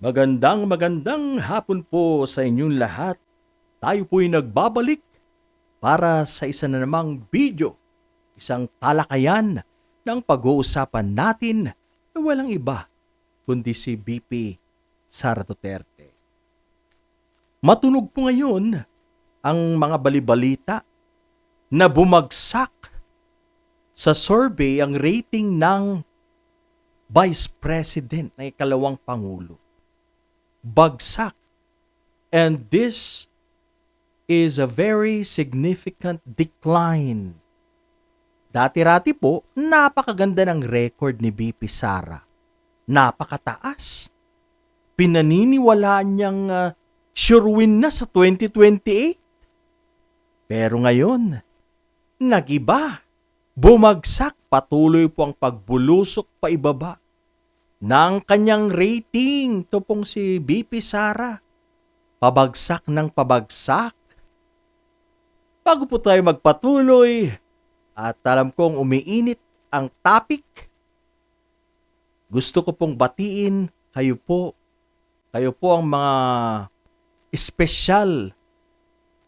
Magandang magandang hapon po sa inyong lahat. Tayo po'y nagbabalik para sa isa na namang video, isang talakayan ng pag-uusapan natin na walang iba kundi si BP Sara Duterte. Matunog po ngayon ang mga balibalita na bumagsak sa survey ang rating ng Vice President na ikalawang Pangulo bagsak. And this is a very significant decline. Dati-rati po, napakaganda ng record ni BP Sara. Napakataas. Pinaniniwalaan niyang uh, sure win na sa 2028. Pero ngayon, nagiba. Bumagsak patuloy po ang pagbulusok pa ibaba ng kanyang rating. Ito pong si BP Sara. Pabagsak ng pabagsak. Bago po tayo magpatuloy, at alam kong umiinit ang topic, gusto ko pong batiin kayo po. Kayo po ang mga espesyal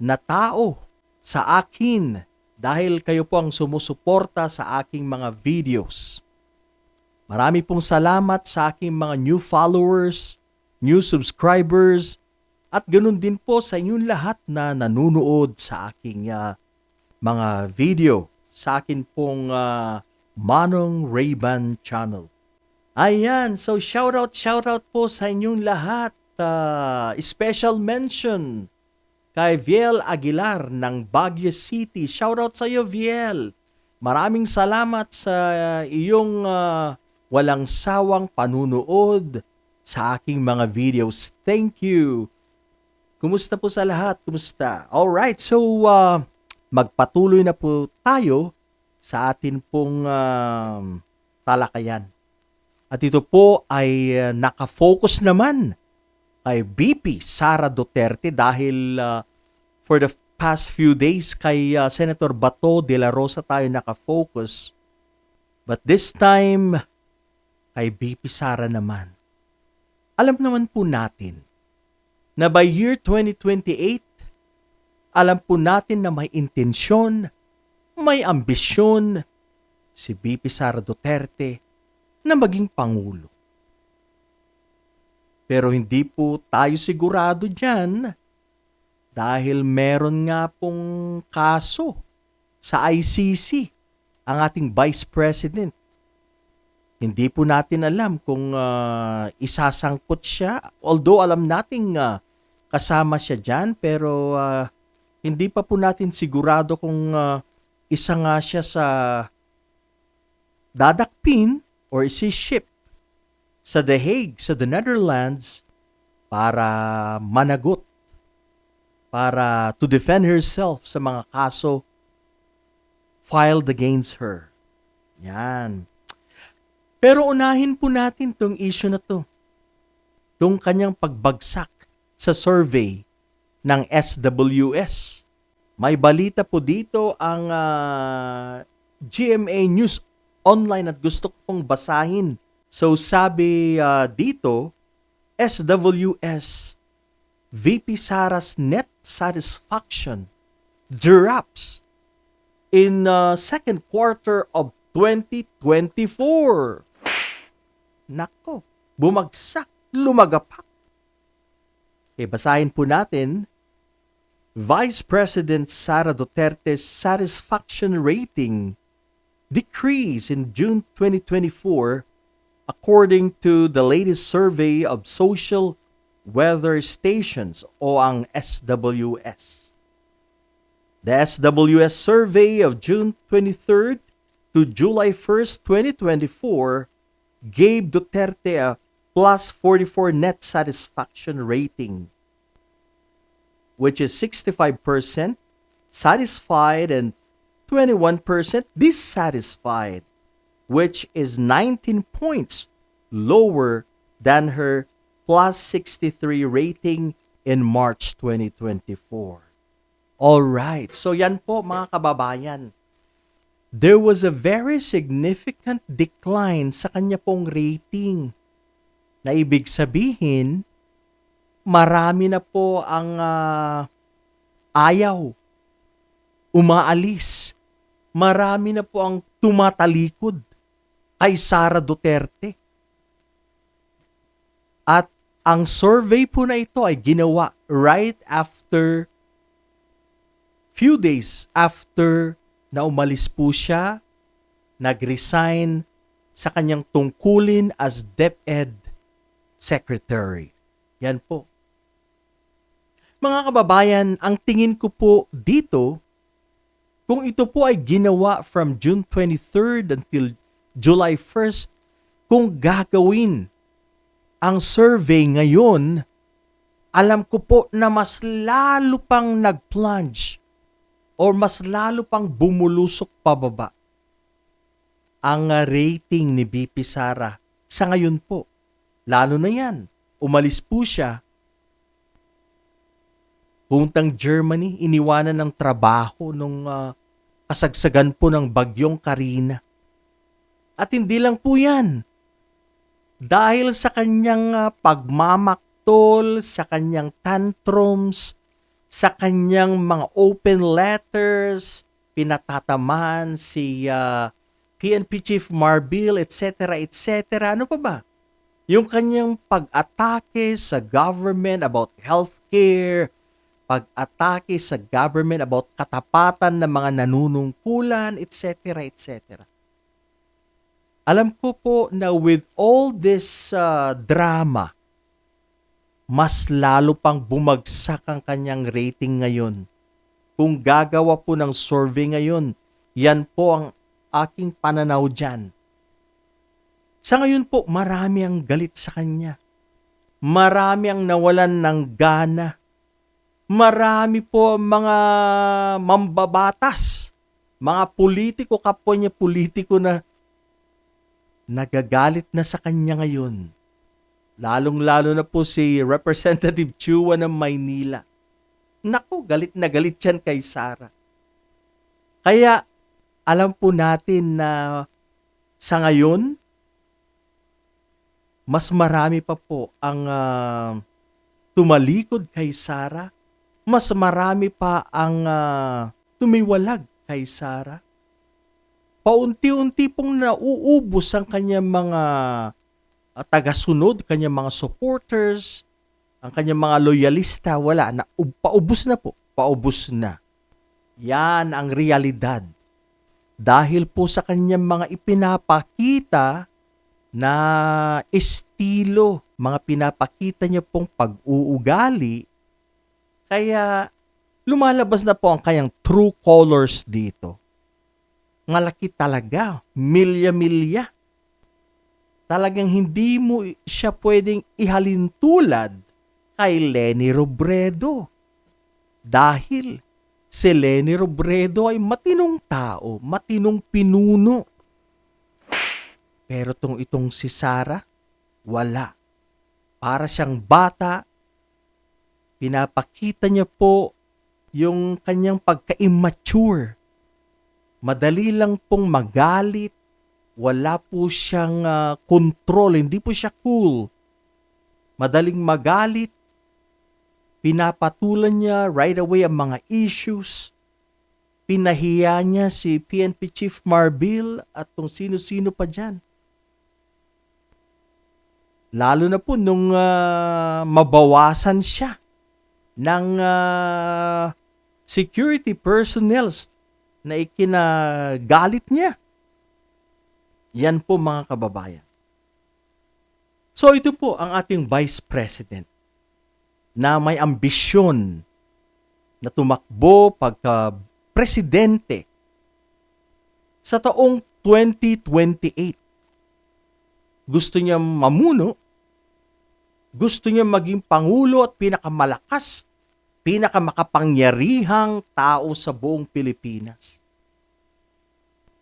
na tao sa akin dahil kayo po ang sumusuporta sa aking mga videos. Marami pong salamat sa aking mga new followers, new subscribers, at ganun din po sa inyong lahat na nanunood sa aking uh, mga video sa akin pong uh, Manong Rayban channel. Ayan, so shoutout, shoutout po sa inyong lahat. Uh, special mention kay Viel Aguilar ng Baguio City. Shoutout sa iyo, Viel. Maraming salamat sa iyong uh, walang sawang panunood sa aking mga videos. Thank you. Kumusta po sa lahat? Kumusta? Alright, so uh, magpatuloy na po tayo sa atin pong uh, talakayan. At ito po ay uh, nakafocus naman kay BP Sara Duterte dahil uh, for the past few days kay uh, Senator Bato de la Rosa tayo nakafocus. But this time, kay BP Sara naman. Alam naman po natin na by year 2028, alam po natin na may intensyon, may ambisyon si BP Sara Duterte na maging Pangulo. Pero hindi po tayo sigurado dyan dahil meron nga pong kaso sa ICC ang ating Vice President hindi po natin alam kung uh, isasangkot siya. Although alam nating uh, kasama siya dyan, pero uh, hindi pa po natin sigurado kung uh, isa nga siya sa dadakpin or si ship sa The Hague, sa the Netherlands, para managot, para to defend herself sa mga kaso filed against her. Yan. Pero unahin po natin tong issue na to. Tong kanyang pagbagsak sa survey ng SWS. May balita po dito ang uh, ah, GMA News Online at gusto ko pong basahin. So sabi uh, dito, SWS VP Sara's net satisfaction drops in uh, second quarter of 2024. Nako, bumagsak, lumagapak. E basahin po natin, Vice President Sara Duterte's satisfaction rating decreased in June 2024 according to the latest survey of social weather stations o ang SWS. The SWS survey of June 23rd to July 1st, 2024 gave Duterte a plus 44 net satisfaction rating, which is 65% satisfied and 21% dissatisfied, which is 19 points lower than her plus 63 rating in March 2024. All right, so yan po mga kababayan there was a very significant decline sa kanya pong rating. Na ibig sabihin, marami na po ang ah, ayaw, umaalis. Marami na po ang tumatalikod kay Sara Duterte. At ang survey po na ito ay ginawa right after few days after na umalis po siya, nag-resign sa kanyang tungkulin as DepEd Secretary. Yan po. Mga kababayan, ang tingin ko po dito, kung ito po ay ginawa from June 23rd until July 1st, kung gagawin ang survey ngayon, alam ko po na mas lalo pang nag-plunge or mas lalo pang bumulusok pababa ang uh, rating ni BP Sara sa ngayon po. Lalo na yan. Umalis po siya. Puntang Germany, iniwanan ng trabaho nung uh, kasagsagan po ng bagyong Karina. At hindi lang po yan. Dahil sa kanyang uh, pagmamaktol, sa kanyang tantrums, sa kanyang mga open letters, pinatataman si uh, PNP Chief Marbil, etc., etc. Ano pa ba? Yung kanyang pag-atake sa government about healthcare, pag-atake sa government about katapatan ng mga nanunungkulan, etc., etc. Alam ko po na with all this uh, drama, mas lalo pang bumagsak ang kanyang rating ngayon. Kung gagawa po ng survey ngayon, yan po ang aking pananaw dyan. Sa ngayon po, marami ang galit sa kanya. Marami ang nawalan ng gana. Marami po mga mambabatas, mga politiko, kapwa niya politiko na nagagalit na sa kanya ngayon. Lalong-lalo na po si Representative Chua ng Maynila. Naku, galit na galit yan kay Sara. Kaya alam po natin na sa ngayon, mas marami pa po ang uh, tumalikod kay Sara. Mas marami pa ang uh, tumiwalag kay Sara. Paunti-unti pong nauubos ang kanyang mga uh, tagasunod, kanyang mga supporters, ang kanyang mga loyalista. Wala na, paubos na po. Paubos na. Yan ang realidad dahil po sa kanyang mga ipinapakita na estilo, mga pinapakita niya pong pag-uugali, kaya lumalabas na po ang kanyang true colors dito. Malaki talaga, milya-milya. Talagang hindi mo siya pwedeng ihalin tulad kay Lenny Robredo. Dahil si Lenny Robredo ay matinong tao, matinong pinuno. Pero tong itong si Sara, wala. Para siyang bata, pinapakita niya po yung kanyang pagka-immature. Madali lang pong magalit, wala po siyang uh, control, hindi po siya cool. Madaling magalit, Pinapatulan niya right away ang mga issues. Pinahiya niya si PNP Chief Marbil at kung sino-sino pa dyan. Lalo na po nung uh, mabawasan siya ng uh, security personnel na ikinagalit niya. Yan po mga kababayan. So ito po ang ating Vice President na may ambisyon na tumakbo pagka presidente sa taong 2028. Gusto niya mamuno, gusto niya maging pangulo at pinakamalakas, pinakamakapangyarihang tao sa buong Pilipinas.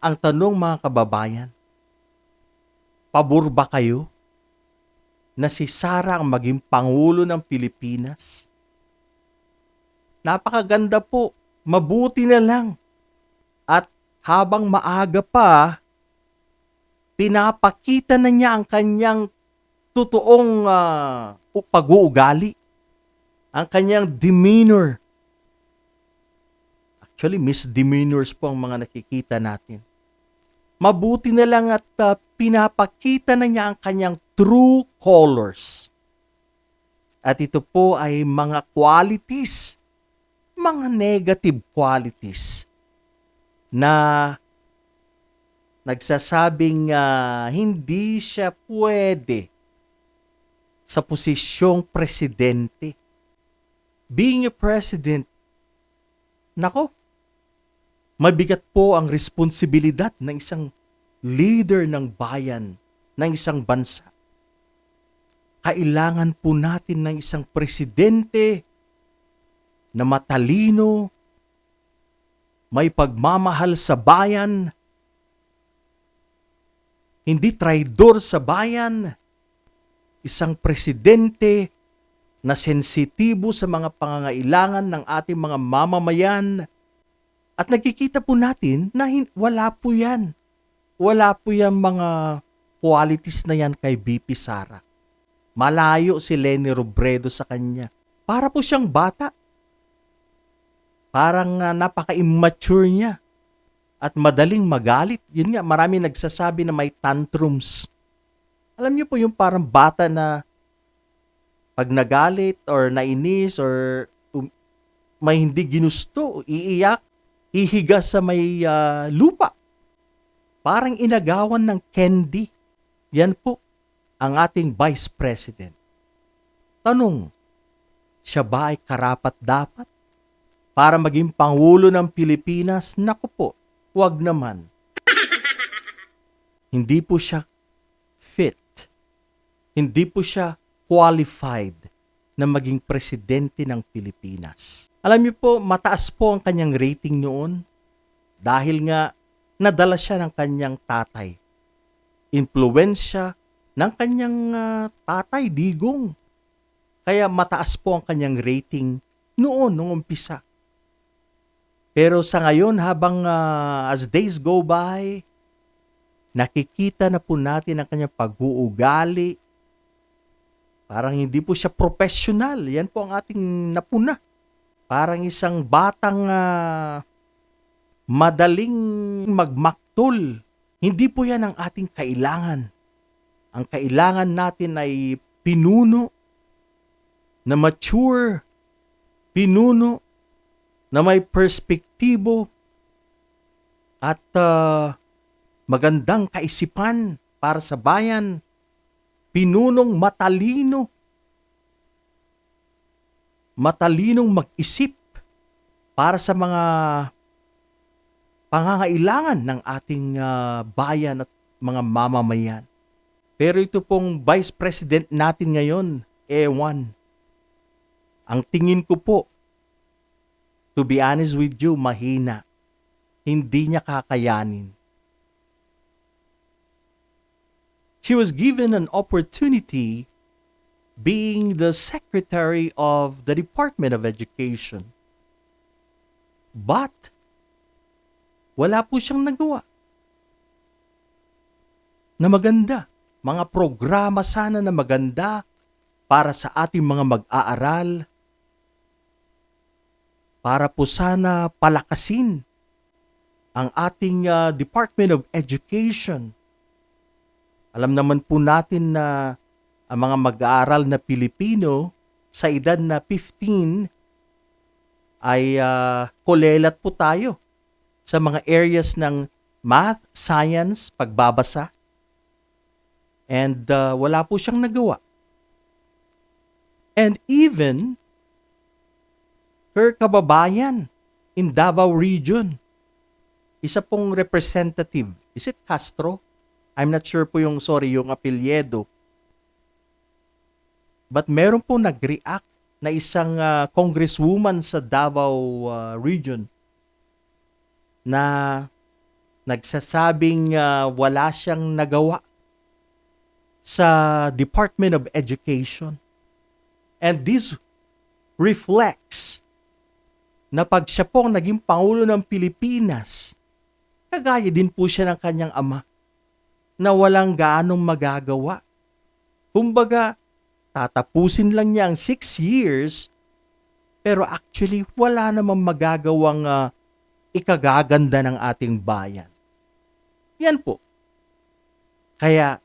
Ang tanong mga kababayan, pabor ba kayo na si Sara ang maging Pangulo ng Pilipinas? Napakaganda po. Mabuti na lang. At habang maaga pa, pinapakita na niya ang kanyang totoong ah, u- pag-uugali, ang kanyang demeanor. Actually, misdemeanors po ang mga nakikita natin. Mabuti na lang at ah, pinapakita na niya ang kanyang true colors. At ito po ay mga qualities, mga negative qualities na nagsasabing ah, hindi siya pwede sa posisyong presidente. Being a president, nako, mabigat po ang responsibilidad ng isang leader ng bayan, ng isang bansa. Kailangan po natin ng isang presidente na matalino, may pagmamahal sa bayan, hindi traidor sa bayan, isang presidente na sensitibo sa mga pangangailangan ng ating mga mamamayan. At nakikita po natin na hin- wala po yan. Wala po yan mga qualities na yan kay BP Sara. Malayo si Lenny Robredo sa kanya. Para po siyang bata. Parang ah, napaka-immature niya. At madaling magalit. Yun nga, marami nagsasabi na may tantrums. Alam niyo po yung parang bata na pag nagalit or nainis or um, may hindi ginusto, iiyak, ihiga sa may ah, lupa. Parang inagawan ng candy. Yan po ang ating Vice President. Tanong, siya ba ay karapat dapat para maging Pangulo ng Pilipinas? Naku po, wag naman. Hindi po siya fit. Hindi po siya qualified na maging presidente ng Pilipinas. Alam niyo po, mataas po ang kanyang rating noon dahil nga nadala siya ng kanyang tatay. Impluensya ng kanyang ah, tatay, Digong. Kaya mataas po ang kanyang rating noon, nung umpisa. Pero sa ngayon, habang ah, as days go by, nakikita na po natin ang kanyang pag-uugali. Parang hindi po siya professional. Yan po ang ating napuna. Parang isang batang ah, madaling magmaktol. Hindi po yan ang ating kailangan. Ang kailangan natin ay pinuno na mature, pinuno na may perspektibo at ah, magandang kaisipan para sa bayan, pinunong matalino, matalinong mag-isip para sa mga pangangailangan ng ating ah, bayan at mga mamamayan. Pero ito pong Vice President natin ngayon, ewan. Ang tingin ko po, to be honest with you, mahina. Hindi niya kakayanin. She was given an opportunity being the Secretary of the Department of Education. But, wala po siyang nagawa. Na maganda. Mga programa sana na maganda para sa ating mga mag-aaral. Para po sana palakasin ang ating ah, Department of Education. Alam naman po natin na ang mga mag-aaral na Pilipino sa edad na 15 ay ah, kolelat po tayo sa mga areas ng math, science, pagbabasa. And uh, wala po siyang nagawa. And even her kababayan in Davao region, isa pong representative, is it Castro? I'm not sure po yung, sorry, yung apelyedo. But meron po nag-react na isang uh, congresswoman sa Davao uh, region na nagsasabing uh, wala siyang nagawa sa Department of Education. And this reflects na pag siya po ang naging Pangulo ng Pilipinas, kagaya din po siya ng kanyang ama na walang gaanong magagawa Kumbaga, tatapusin lang niya ang six years, pero actually wala namang magagawang ah, ikagaganda ng ating bayan. Yan po. Kaya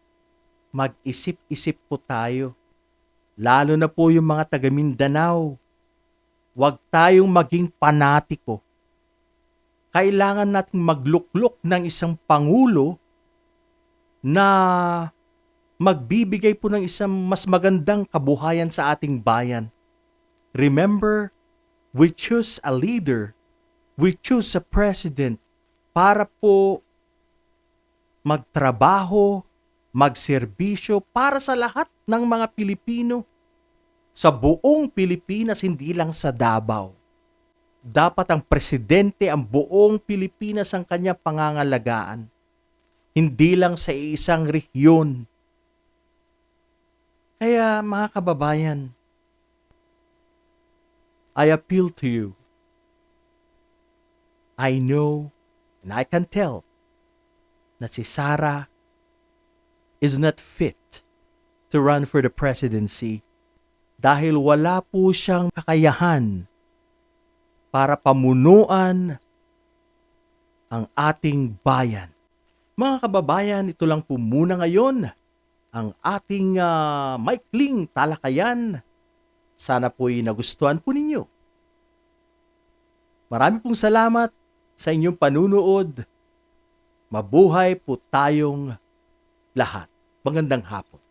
mag-isip-isip po tayo. Lalo na po yung mga taga Mindanao. Huwag tayong maging panatiko. Kailangan nating magluklok ng isang pangulo na magbibigay po ng isang mas magandang kabuhayan sa ating bayan. Remember, we choose a leader, we choose a president para po magtrabaho, magserbisyo para sa lahat ng mga Pilipino sa buong Pilipinas, hindi lang sa Davao. Dapat ang presidente, ang buong Pilipinas ang kanyang pangangalagaan. Hindi lang sa isang rehiyon. Kaya mga kababayan, I appeal to you. I know and I can tell na si Sarah is not fit to run for the presidency dahil wala po siyang kakayahan para pamunuan ang ating bayan. Mga kababayan, ito lang po muna ngayon ang ating ah, maikling talakayan. Sana po'y nagustuhan po ninyo. Marami pong salamat sa inyong panunood. Mabuhay po tayong lahat. Magandang hapon.